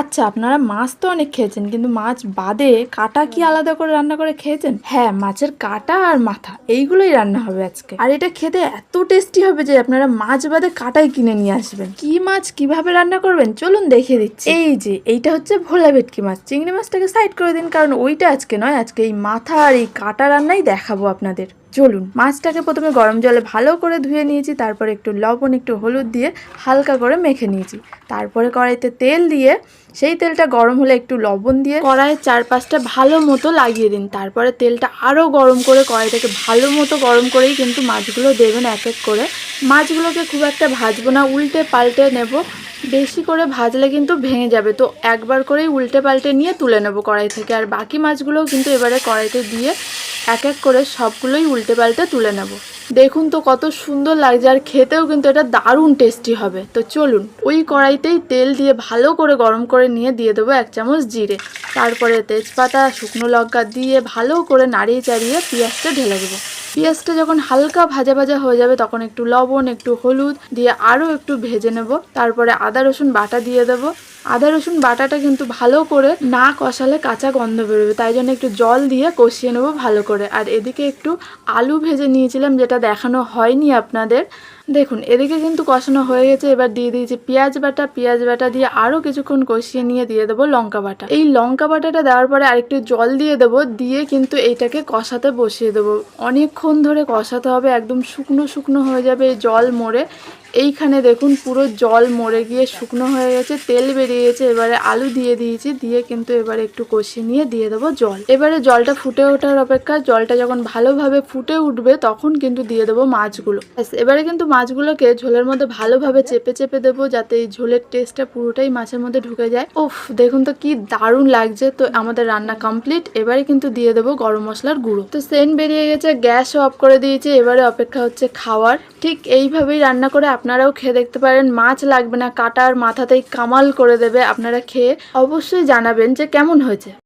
আচ্ছা আপনারা মাছ তো অনেক খেয়েছেন কিন্তু মাছ বাদে কাটা কি আলাদা করে রান্না করে খেয়েছেন? হ্যাঁ মাছের কাটা আর মাথা এইগুলোই রান্না হবে আজকে। আর এটা খেতে এত টেস্টি হবে যে আপনারা মাছ বাদে কাটাই কিনে নিয়ে আসবেন। কি মাছ কীভাবে রান্না করবেন? চলুন দেখিয়ে দিচ্ছি। এই যে এইটা হচ্ছে ভোলা ভেটকি মাছ। চিংড়ি মাছটাকে সাইড করে দিন কারণ ওইটা আজকে নয় আজকে এই মাথা আর এই কাটা রান্নাই দেখাবো আপনাদের। চলুন, মাছটাকে প্রথমে গরম জলে ভালো করে ধুয়ে নিয়েছি, তারপরে একটু লবণ, একটু হলুদ দিয়ে হালকা করে মেখে নিয়েছি। তারপরে কড়াইতে তেল দিয়ে, সেই তেলটা গরম হলে একটু লবণ দিয়ে কড়াইয়ের চারপাশটা ভালো মতো লাগিয়ে দিন। তারপরে তেলটা আরও গরম করে কড়াইটাকে ভালো মতো গরম করেই কিন্তু মাছগুলো দেবেন এক এক করে। মাছগুলোকে খুব একটা ভাজবো না, উল্টে পাল্টে নেব। বেশি করে ভাজলে কিন্তু ভেঙে যাবে। তো একবার করেই উল্টে পাল্টে নিয়ে তুলে নেব কড়াই থেকে। আর বাকি মাছগুলোও কিন্তু এবারে কড়াইতে দিয়ে এক এক করে সবগুলোই উল্টে পাল্টে তুলে নেব। দেখুন তো কত সুন্দর লাগছে আর খেতেও কিন্তু এটা দারুণ টেস্টি হবে। তো চলুন, ওই কড়াইতেই তেল দিয়ে ভালো করে গরম করে নিয়ে দিয়ে দেবো এক চামচ জিরে। তারপরে তেজপাতা, শুকনো লঙ্কা দিয়ে ভালো করে নাড়িয়ে চাড়িয়ে পেঁয়াজটা ঢেলে দেবো। পেঁয়াজটা যখন হালকা ভাজা ভাজা হয়ে যাবে, তখন একটু লবণ, একটু হলুদ দিয়ে আরও একটু ভেজে নেব। তারপরে আদা, রসুন বাটা দিয়ে দেব। আদা, রসুন বাটাটা কিন্তু ভালো করে না কষালে কাঁচা গন্ধ বেরোবে। তাই জন্য একটু জল দিয়ে কষিয়ে নেব ভালো করে। আর এদিকে একটু আলু ভেজে নিয়েছিলাম, যেটা দেখানো হয়নি আপনাদের। দেখুন, এদিকে কিন্তু কষানো হয়ে গেছে। এবার দিয়ে দিয়েছি পেঁয়াজ বাটা। পেঁয়াজ বাটা দিয়ে আরও কিছুক্ষণ কষিয়ে নিয়ে দিয়ে দেবো লঙ্কা বাটা। এই লঙ্কা বাটাটা দেওয়ার পরে আরেকটু জল দিয়ে দেবো, দিয়ে কিন্তু এইটাকে কষাতে বসিয়ে দেবো। অনেকক্ষণ ধরে কষাতে হবে, একদম শুকনো শুকনো হয়ে যাবে জল মরে। এইখানে দেখুন পুরো জল মরে গিয়ে শুকনো হয়ে গেছে, তেল বেরিয়ে গেছে। এবারে আলু দিয়ে দিয়েছি, দিয়ে কিন্তু এবারে একটু কষিয়ে নিয়ে দিয়ে দেবো জল। এবারে জলটা ফুটে ওঠার অপেক্ষা, জলটা যখন ভালোভাবে ফুটে উঠবে, তখন কিন্তু দিয়ে দেবো মাছগুলো। এবারে কিন্তু মাছগুলোকে ঝোলের মধ্যে ভালোভাবে চেপে চেপে দেবো যাতে এই ঝোলের টেস্টটা পুরোটাই মাছের মধ্যে ঢুকে যায়। উফ, দেখুন তো কি দারুণ লাগছে। তো আমাদের রান্না কমপ্লিট এবারে কিন্তু দিয়ে দেবো গরম মশলার গুঁড়ো। তো সেন্ট বেরিয়ে গেছে, গ্যাস অফ করে দিয়েছি। এবারে অপেক্ষা হচ্ছে খাওয়ার। ঠিক এইভাবেই রান্না করে আপনারাও খেয়ে দেখতে পারেন। মাছ লাগবে না, কাটার মাথাতেই কামাল করে দেবে আপনারা খেয়ে। অবশ্যই জানাবেন যে কেমন হয়েছে।